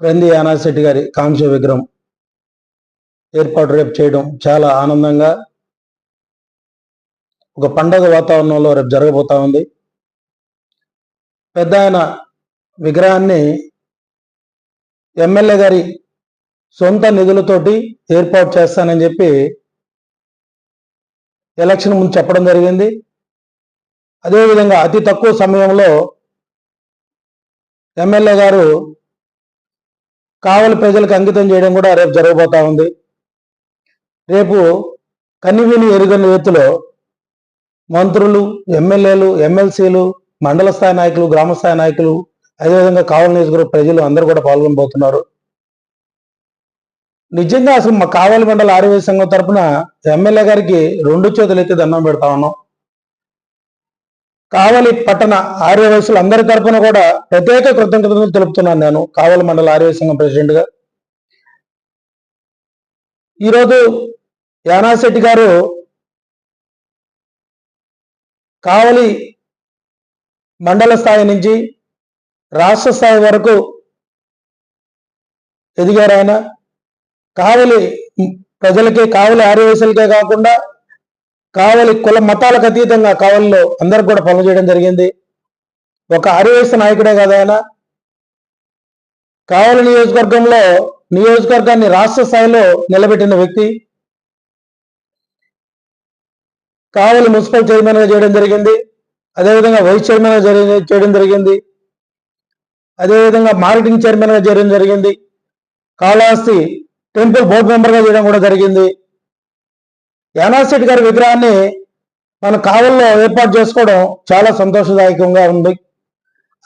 రంది యానాశెట్టి గారి కాంస్య విగ్రహం ఏర్పాటు రేపు చేయడం చాలా ఆనందంగా ఒక పండగ వాతావరణంలో రేపు జరగబోతా ఉంది. పెద్ద ఆయన విగ్రహాన్ని ఎమ్మెల్యే గారి సొంత నిధులతోటి ఏర్పాటు చేస్తానని చెప్పి ఎలక్షన్ ముందు చెప్పడం జరిగింది. అదేవిధంగా అతి తక్కువ సమయంలో ఎమ్మెల్యే గారు కావలి ప్రజలకు అంకితం చేయడం కూడా రేపు జరగబోతా ఉంది. రేపు కన్నివిని ఎరుగని ఎత్తులో మంత్రులు ఎమ్మెల్యేలు ఎమ్మెల్సీలు మండల స్థాయి నాయకులు గ్రామ స్థాయి నాయకులు అదేవిధంగా కావలి నియోజకవర్గ ప్రజలు అందరూ కూడా పాల్గొనబోతున్నారు. నిజంగా అసలు మా కావలి మండల ఆరోగ్య సంఘం తరఫున ఎమ్మెల్యే గారికి రెండు చేతులు ఎత్తి దండం పెడతా ఉన్నాం. కావలి పట్టణ ఆర్యవయసులు అందరి తరఫున కూడా ప్రత్యేక కృతజ్ఞతలు తెలుపుతున్నాను నేను. కావలి మండల ఆర్య సంఘం ప్రెసిడెంట్గా. ఈరోజు యానాశెట్టి గారు కావలి మండల స్థాయి నుంచి రాష్ట్ర స్థాయి వరకు ఎదిగారు ఆయన. కావలి ప్రజలకి కావలి ఆర్యవయసులకే కాకుండా కావలి కుల మతాలకు అతీతంగా కావలిలో అందరికి కూడా పనులు చేయడం జరిగింది. ఒక ఆర్యవయసు నాయకుడే కదా ఆయన. కావలి నియోజకవర్గంలో నియోజకవర్గాన్ని రాష్ట్ర స్థాయిలో నిలబెట్టిన వ్యక్తి. కావలి మున్సిపల్ చైర్మన్గా చేయడం జరిగింది. అదేవిధంగా వైస్ చైర్మన్గా జరి- చేయడం జరిగింది. అదేవిధంగా మార్కెటింగ్ చైర్మన్గా చేయడం జరిగింది. కాళహస్తి టెంపుల్ బోర్డు మెంబర్గా చేయడం కూడా జరిగింది. యానాశెట్టి గారి విగ్రహాన్ని మన కావల్లో ఏర్పాటు చేసుకోవడం చాలా సంతోషదాయకంగా ఉంది.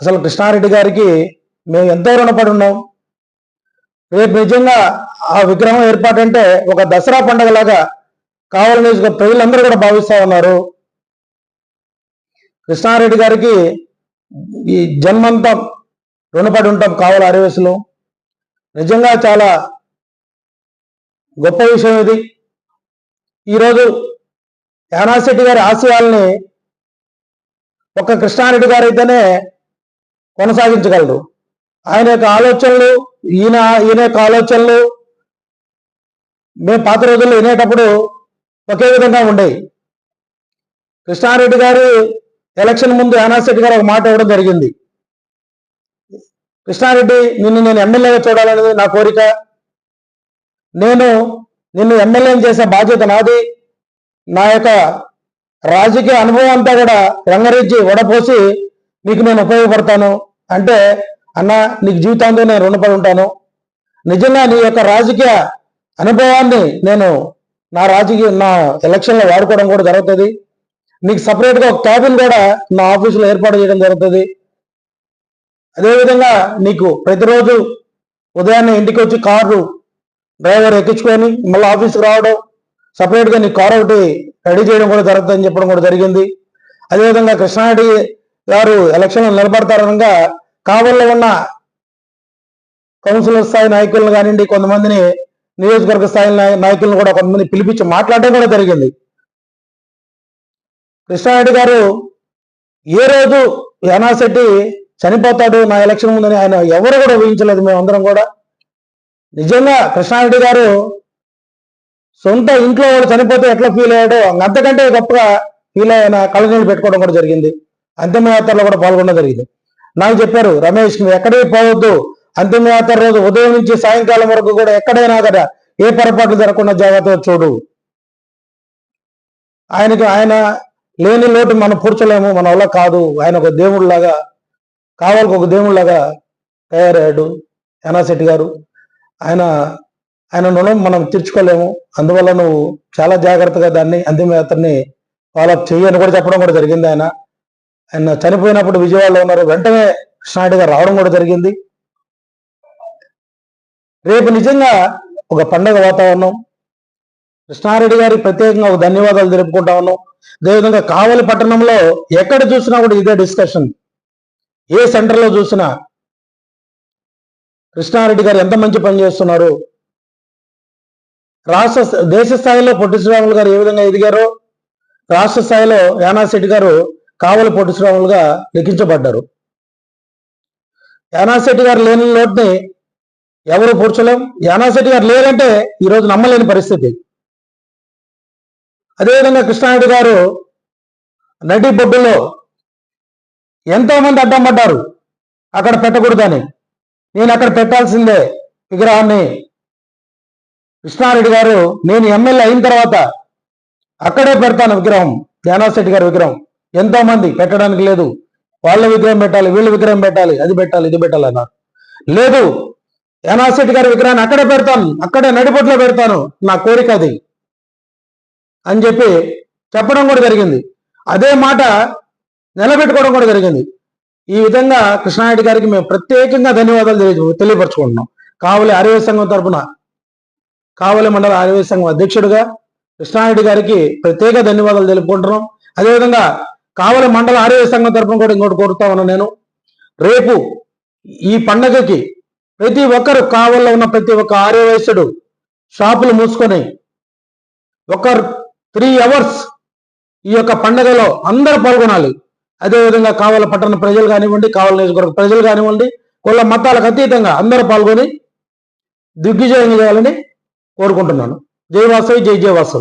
అసలు కృష్ణారెడ్డి గారికి మేము ఎంతో రుణపడి ఉన్నాం. రేపు నిజంగా ఆ విగ్రహం ఏర్పాటంటే ఒక దసరా పండగలాగా కావల నియోజక ప్రజలందరూ కూడా భావిస్తూ ఉన్నారు. కృష్ణారెడ్డి గారికి ఈ జన్మంతం రుణపడి ఉంటాం కావల అరవేసులు నిజంగా చాలా గొప్ప విషయం ఇది. ఈరోజు యానాశెట్టి గారి ఆశయాల్ని ఒక్క కృష్ణారెడ్డి గారు అయితేనే కొనసాగించగలడు ఆయన యొక్క ఆలోచనలు ఈయన ఈయన యొక్క ఆలోచనలు మేము పాత రోజుల్లో వినేటప్పుడు ఒకే విధంగా ఉండేవి. కృష్ణారెడ్డి గారు ఎలక్షన్ ముందు యానాశెట్టి గారు ఒక మాట ఇవ్వడం జరిగింది. కృష్ణారెడ్డి నిన్ను నేను ఎమ్మెల్యేగా చూడాలనేది నా కోరిక. నేను నిన్ను ఎమ్మెల్యేని చేసే బాధ్యత నాది. నా యొక్క రాజకీయ అనుభవం అంతా కూడా రంగరించి వడపోసి నీకు నేను ఉపయోగపడతాను. అంటే అన్న నీకు జీవితాంతో నేను రుణపడి ఉంటాను. నిజంగా నీ యొక్క రాజకీయ అనుభవాన్ని నేను నా రాజకీయ నా ఎలక్షన్లో వాడుకోవడం కూడా జరుగుతుంది. నీకు సపరేట్గా ఒక క్యాబిన్ కూడా నా ఆఫీసులో ఏర్పాటు చేయడం జరుగుతుంది. అదేవిధంగా నీకు ప్రతిరోజు ఉదయాన్నే ఇంటికి వచ్చి కారు డ్రైవర్ ఎక్కించుకొని మళ్ళీ ఆఫీస్కి రావడం సపరేట్గా నీ కారు ఒకటి రెడీ చేయడం కూడా జరుగుతుందని చెప్పడం కూడా జరిగింది. అదేవిధంగా కృష్ణారెడ్డి గారు ఎలక్షన్లో నిలబడతారనగా కావల్లో ఉన్న కౌన్సిలర్ స్థాయి నాయకులను కానివ్వండి కొంతమందిని నియోజకవర్గ స్థాయి నాయ- నాయకులను కూడా కొంతమంది పిలిపించి మాట్లాడడం కూడా జరిగింది. కృష్ణారెడ్డి గారు ఏ రోజు యానాశెట్టి చనిపోతాడు నా ఎలక్షన్ ముందని ఆయన ఎవరు కూడా ఊహించలేదు మేమందరం కూడా. నిజంగా కృష్ణారెడ్డి గారు సొంత ఇంట్లో వాళ్ళు చనిపోతే ఎట్లా ఫీల్ అయ్యాడో అంతకంటే గొప్పగా ఫీల్ అయిన కళ్ళనీళ్ళు పెట్టుకోవడం కూడా జరిగింది. అంతిమయాత్రలో కూడా పాల్గొనడం జరిగింది. నాకు చెప్పారు రమేష్ నువ్వు ఎక్కడికి పోవద్దు. అంతిమయాత్ర రోజు ఉదయం నుంచి సాయంకాలం వరకు కూడా ఎక్కడైనా కదా ఏ పొరపాట్లు జరగకుండా జాగ్రత్తగా చూడు. ఆయనకి ఆయన లేని లోటు మనం పూడ్చలేము మన వల్ల కాదు. ఆయన ఒక దేవుడిలాగా కావాలకు ఒక దేవుడిలాగా తయారయ్యాడు యానాశెట్టి గారు. ఆయన ఆయన రుణం మనం తీర్చుకోలేము. అందువల్ల నువ్వు చాలా జాగ్రత్తగా దాన్ని అంతిమయాత్రని ఫాలోఅప్ చేయని కూడా చెప్పడం కూడా జరిగింది ఆయన. ఆయన చనిపోయినప్పుడు విజయవాడలో ఉన్నారు. వెంటనే కృష్ణాడి గారు రావడం కూడా జరిగింది. రేపు నిజంగా ఒక పండగ వాతావరణం. కృష్ణారెడ్డి గారికి ప్రత్యేకంగా ఒక ధన్యవాదాలు తెలుపుకుంటా ఉన్నాం. అదేవిధంగా కావలి పట్టణంలో ఎక్కడ చూసినా కూడా ఇదే డిస్కషన్ ఏ సెంటర్లో చూసినా కృష్ణారెడ్డి గారు ఎంత మంచి పని చేస్తున్నారు? రాష్ట్ర దేశ స్థాయిలో పొట్టి శ్రీరాములు గారు ఏ విధంగా ఎదిగారో రాష్ట్ర స్థాయిలో యానాశెట్టి గారు కావలి పొట్టి శ్రీరాములుగా లిఖించబడ్డారు యానాశెట్టి గారు లేని లోటుని ఎవరు పూడ్చలేం? యానాశెట్టి గారు లేదంటే ఈరోజు నమ్మలేని పరిస్థితి. అదేవిధంగా కృష్ణారెడ్డి గారు నటి బొడ్డులో ఎంతో మంది అడ్డం పడ్డారు అక్కడ పెట్టకూడదని. నేను అక్కడ పెట్టాల్సిందే విగ్రహాన్ని. కృష్ణారెడ్డి గారు నేను ఎమ్మెల్యే అయిన తర్వాత అక్కడే పెడతాను విగ్రహం ధ్యానాశెట్టి గారి విగ్రహం. ఎంతో మంది పెట్టడానికి లేదు. వాళ్ళ విగ్రహం పెట్టాలి వీళ్ళ విగ్రహం పెట్టాలి అది పెట్టాలి ఇది పెట్టాలి అన్నారు. లేదు ధ్యానాశెట్టి గారి విగ్రహాన్ని అక్కడే పెడతాను అక్కడే నడిపొట్లో పెడతాను నా కోరిక అది. అని చెప్పి చెప్పడం కూడా జరిగింది. అదే మాట నిలబెట్టుకోవడం కూడా జరిగింది. ఈ విధంగా కృష్ణారెడ్డి గారికి మేము ప్రత్యేకంగా ధన్యవాదాలు తెలియ తెలియపరచుకుంటున్నాం. కావలి ఆర్యవ సంఘం తరఫున కావలి మండల ఆర్యవ సంఘం అధ్యక్షుడిగా కృష్ణారెడ్డి గారికి ప్రత్యేక ధన్యవాదాలు తెలుపుకుంటున్నాం. అదేవిధంగా కావలి మండల ఆర్యవ సంఘం తరఫున కూడా ఇంకోటి కోరుతా ఉన్నాను నేను. రేపు ఈ పండగకి ప్రతి ఒక్కరు కావల్లో ఉన్న ప్రతి ఒక్క ఆర్య షాపులు మూసుకొని ఒక త్రీ అవర్స్ ఈ యొక్క పండుగలో అందరూ పాల్గొనాలి. అదేవిధంగా కావాల పట్టణ ప్రజలు కానివ్వండి కావాల నియోజకవర్గ ప్రజలు కానివ్వండి కుల మతాలకు అతీతంగా అందరూ పాల్గొని దిగ్విజయం చేయాలని కోరుకుంటున్నాను. జై వాసవి జై జయ వాసవి.